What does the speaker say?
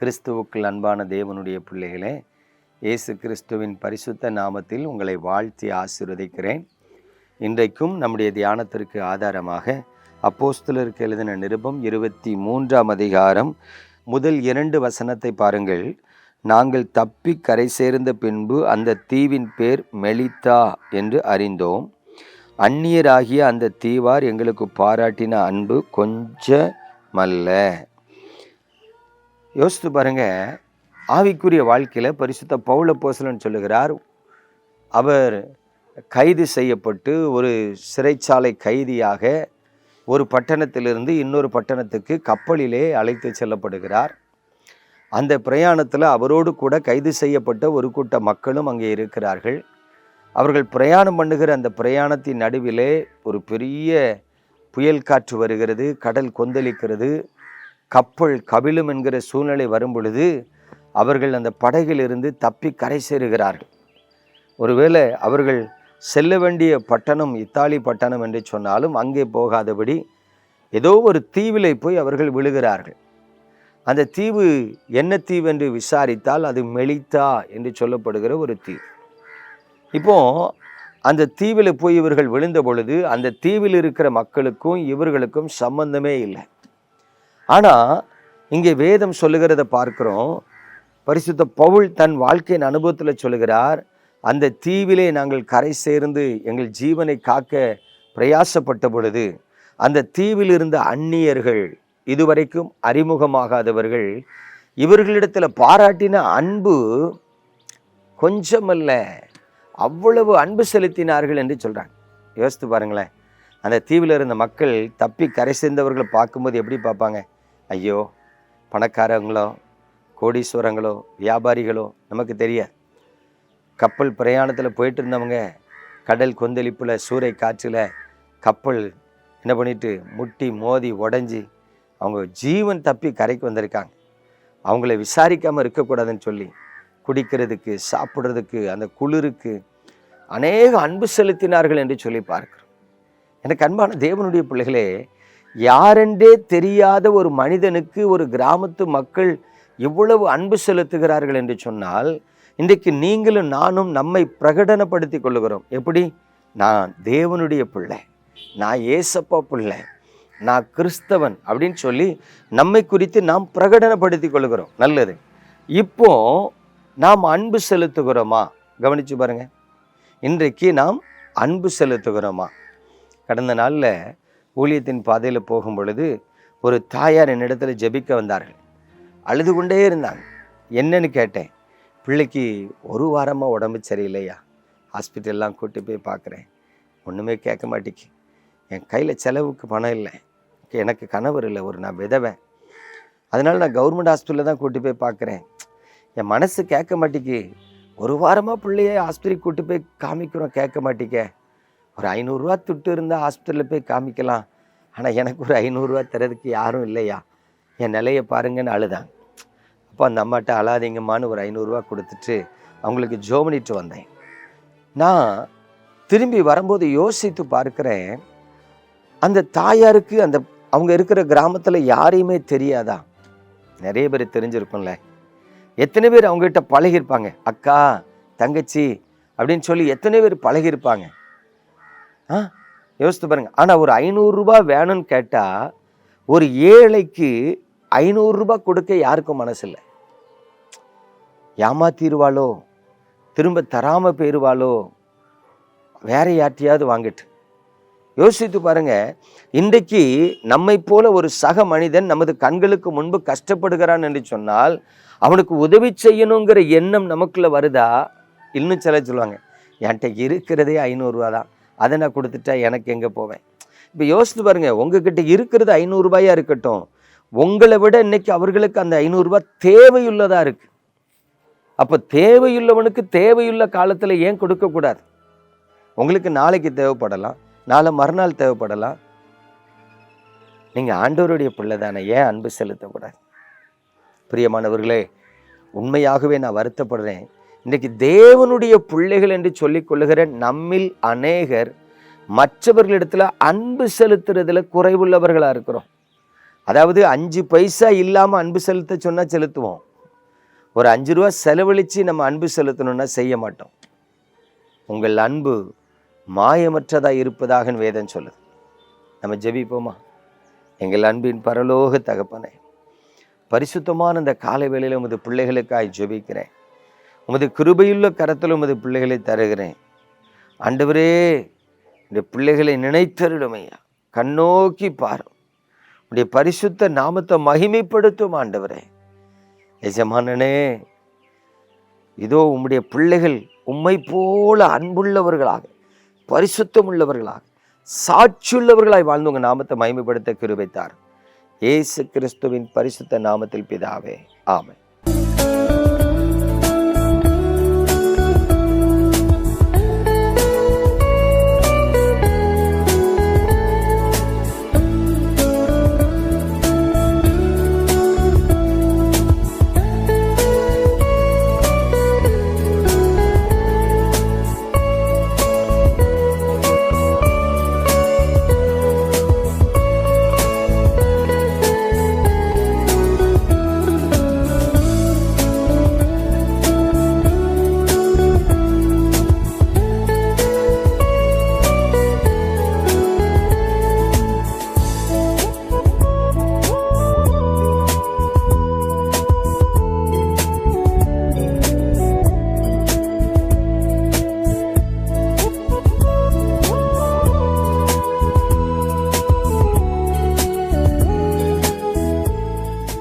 கிறிஸ்துவுக்குள் அன்பான தேவனுடைய பிள்ளைகளே இயேசு கிறிஸ்துவின் பரிசுத்த நாமத்தில் உங்களை வாழ்த்தி ஆசிர்வதிக்கிறேன். இன்றைக்கும் நம்முடைய தியானத்திற்கு ஆதாரமாக அப்போஸ்தலருக்கு எழுதின நிருபம் இருபத்தி மூன்றாம் அதிகாரம் முதல் இரண்டு வசனத்தை பாருங்கள். நாங்கள் தப்பி கரை சேர்ந்த பின்பு அந்த தீவின் பேர் மெலித்தா என்று அறிந்தோம். அந்நியராகிய அந்த தீவார் எங்களுக்கு பாராட்டின அன்பு கொஞ்சமல்ல. யோசித்து பாருங்க ஆவிக்குரிய வாழ்க்கையில் பரிசுத்த பவுல போசலன் சொல்லுகிறார் அவர் கைது செய்யப்பட்டு ஒரு சிறைச்சாலை கைதியாக ஒரு பட்டணத்திலிருந்து இன்னொரு பட்டணத்துக்கு கப்பலிலே அழைத்து செல்லப்படுகிறார். அந்த பிரயாணத்தில் அவரோடு கூட கைது செய்யப்பட்ட ஒரு கூட்ட மக்களும் அங்கே இருக்கிறார்கள். அவர்கள் பிரயாணம் பண்ணுகிற அந்த பிரயாணத்தின் நடுவிலே ஒரு பெரிய புயல் காற்று வருகிறது கடல் கொந்தளிக்கிறது. கப்பல் கபிலும் என்கிற சூழ்நிலை வரும் பொழுது அவர்கள் அந்த படகிலிருந்து தப்பி கரை சேருகிறார்கள். ஒருவேளை அவர்கள் செல்ல வேண்டிய பட்டணம் இத்தாலி பட்டணம் என்று சொன்னாலும் அங்கே போகாதபடி ஏதோ ஒரு தீவிலை போய் அவர்கள் விழுகிறார்கள். அந்த தீவு என்ன தீவு என்று விசாரித்தால் அது மெலித்தா என்று சொல்லப்படுகிற ஒரு தீவு. இப்போ அந்த தீவில் போய் இவர்கள் விழுந்த பொழுது அந்த தீவில் இருக்கிற மக்களுக்கும் இவர்களுக்கும் சம்பந்தமே இல்லை. ஆனால் இங்கே வேதம் சொல்லுகிறத பார்க்குறோம். பரிசுத்த பவுல் தன் வாழ்க்கையின் அனுபவத்தில் சொல்லுகிறார் அந்த தீவிலே நாங்கள் கரை சேர்ந்து எங்கள் ஜீவனை காக்க பிரயாசப்பட்ட பொழுது அந்த தீவில் இருந்த அந்நியர்கள் இதுவரைக்கும் அறிமுகமாகாதவர்கள் இவர்களிடத்தில் பாராட்டின அன்பு கொஞ்சமல்ல அவ்வளவு அன்பு செலுத்தினார்கள் என்று சொல்கிறாங்க யோசித்து பாருங்களேன். அந்த தீவில் இருந்த மக்கள் தப்பி கரை சேர்ந்தவர்களை பார்க்கும்போது எப்படி பார்ப்பாங்க? ஐயோ பணக்காரங்களோ கோடீஸ்வரங்களோ வியாபாரிகளோ நமக்கு தெரியாது கப்பல் பிரயாணத்தில் போயிட்டு இருந்தவங்க கடல் கொந்தளிப்பில் சூறை காற்றில் கப்பல் என்ன பண்ணிட்டு முட்டி மோதி உடஞ்சி அவங்க ஜீவன் தப்பி கரைக்கு வந்திருக்காங்க. அவங்கள விசாரிக்காமல் இருக்கக்கூடாதுன்னு சொல்லி குடிக்கிறதுக்கு சாப்பிட்றதுக்கு அந்த குளிருக்கு அநேக அன்பு செலுத்தினார்கள் என்று சொல்லி பார்க்கிறோம். எனக்கு அன்பான தேவனுடைய பிள்ளைகளே யாரென்றே தெரியாத ஒரு மனிதனுக்கு ஒரு கிராமத்து மக்கள் எவ்வளவு அன்பு செலுத்துகிறார்கள் என்று சொன்னால் இன்றைக்கு நீங்களும் நானும் நம்மை பிரகடனப்படுத்தி கொள்ளுகிறோம். எப்படி? நான் தேவனுடைய பிள்ளை நான் ஏசப்பா பிள்ளை நான் கிறிஸ்தவன் அப்படின்னு சொல்லி நம்மை குறித்து நாம் பிரகடனப்படுத்தி கொள்கிறோம் நல்லது. இப்போ நாம் அன்பு செலுத்துகிறோமா? கவனிச்சு பாருங்க. இன்றைக்கு நாம் அன்பு செலுத்துகிறோமா? கடந்த நாளில் ஊழியத்தின் பாதையில் போகும் பொழுது ஒரு தாயார் என்னிடத்துல ஜெபிக்க வந்தார்கள். அழுது கொண்டே இருந்தாங்க என்னன்னு கேட்டேன். பிள்ளைக்கு ஒரு வாரமாக உடம்பு சரியில்லையா? ஹாஸ்பிட்டல்லாம் கூட்டி போய் பார்க்குறேன் ஒன்றுமே கேட்க மாட்டேக்கு. என் கையில் செலவுக்கு பணம் இல்லை. எனக்கு கணவர் இல்லை. ஒரு நான் விதவேன். அதனால் நான் கவர்மெண்ட் ஹாஸ்பிட்டலில் தான் கூட்டி போய் பார்க்குறேன் என் மனசு கேட்க மாட்டேக்கு. ஒரு வாரமாக பிள்ளைய ஹாஸ்பிட்டலுக்கு கூட்டி போய் காமிக்கிறோம். கேட்க மாட்டேக்க. ஒரு ஐநூறுரூவா துட்டு இருந்தால் ஹாஸ்பிட்டலில் போய் காமிக்கலாம். ஆனால் எனக்கு ஒரு ஐநூறுரூவா தரதுக்கு யாரும் இல்லையா? என் நிலையை பாருங்கன்னு அழுதாங்க அப்போ அந்த அம்மாட்ட அழாதீங்கம்மான்னு ஒரு ஐநூறுரூவா கொடுத்துட்டு அவங்களுக்கு ஜோ பண்ணிட்டு வந்தேன். நான் திரும்பி வரும்போது யோசித்து பார்க்குறேன் அந்த தாயாருக்கு அந்த அவங்க இருக்கிற கிராமத்தில் யாரையுமே தெரியாதா? நிறைய பேர் தெரிஞ்சிருக்கும்ல. எத்தனை பேர் அவங்ககிட்ட பழகியிருப்பாங்க? அக்கா தங்கச்சி அப்படின்னு சொல்லி எத்தனை பேர் பழகியிருப்பாங்க? ஆ யோசித்து பாருங்க. ஆனால் ஒரு ஐநூறுரூபா வேணும்னு கேட்டால் ஒரு ஏழைக்கு ஐநூறுரூபா கொடுக்க யாருக்கும் மனசில்லை. ஏமாத்திடுவாளோ? திரும்ப தராமல் போயிடுவாளோ? வேற யார்ட்டையாவது வாங்கிட்டு. யோசித்து பாருங்க. இன்றைக்கு நம்மை போல ஒரு சக மனிதன் நமது கண்களுக்கு முன்பு கஷ்டப்படுகிறான் என்று சொன்னால் அவனுக்கு உதவி செய்யணுங்கிற எண்ணம் நமக்குள்ள வருதா? இன்னும் சில சொல்லுவாங்க என்கிட்ட இருக்கிறதே ஐநூறுரூவா தான். அதை நான் கொடுத்துட்டா எனக்கு எங்கே போவேன்? இப்போ யோசித்து பாருங்க உங்ககிட்ட இருக்கிறது ஐநூறுரூபாயாக இருக்கட்டும் உங்களை விட இன்னைக்கு அவர்களுக்கு அந்த ஐநூறுரூபா தேவையுள்ளதாக இருக்குது அப்போ தேவையுள்ளவனுக்கு தேவையுள்ள காலத்தில் ஏன் கொடுக்கக்கூடாது உங்களுக்கு நாளைக்கு தேவைப்படலாம் நாளை மறுநாள் தேவைப்படலாம். நீங்கள் ஆண்டவருடைய பிள்ளை தானே ஏன் அன்பு செலுத்தக்கூடாது? பிரியமானவர்களே உண்மையாகவே நான் வருத்தப்படுறேன். இன்றைக்கு தேவனுடைய பிள்ளைகள் என்று சொல்லிக்கொள்ளுகிற நம்மில் அநேகர் மற்றவர்களிடத்தில் அன்பு செலுத்துறதுல குறைவுள்ளவர்களாக இருக்கிறோம். அதாவது அஞ்சு பைசா இல்லாமல் அன்பு செலுத்த சொன்னால் செலுத்துவோம். ஒரு அஞ்சு ரூபா செலவழித்து நம்ம அன்பு செலுத்தணும்னா செய்ய மாட்டோம். உங்கள் அன்பு மாயமற்றதாக இருப்பதாக வேதம் சொல்லுது. நம்ம ஜெபிப்போமா? எங்கள் அன்பின் பரலோக தகப்பனே பரிசுத்தமான இந்த காலை வேளையில் உமது பிள்ளைகளுக்காய் ஜெபிக்கிறேன். உமது கிருபையுள்ள கரத்தில் உமது பிள்ளைகளை தருகிறேன். ஆண்டவரே இந்த பிள்ளைகளை நினைத்தருடமையா கண்ணோக்கி பாரும். உடைய பரிசுத்த நாமத்தை மகிமைப்படுத்தும் ஆண்டவரே. எஜமானனே இதோ உம்முடைய பிள்ளைகள் உம்மை போல அன்புள்ளவர்களாக பரிசுத்தம் உள்ளவர்களாக சாட்சியுள்ளவர்களாய் வாழ்ந்து உங்கள் நாமத்தை மகிமைப்படுத்த கிருபைத்தார் இயேசு கிறிஸ்துவின் பரிசுத்த நாமத்தில் பிதாவே ஆமை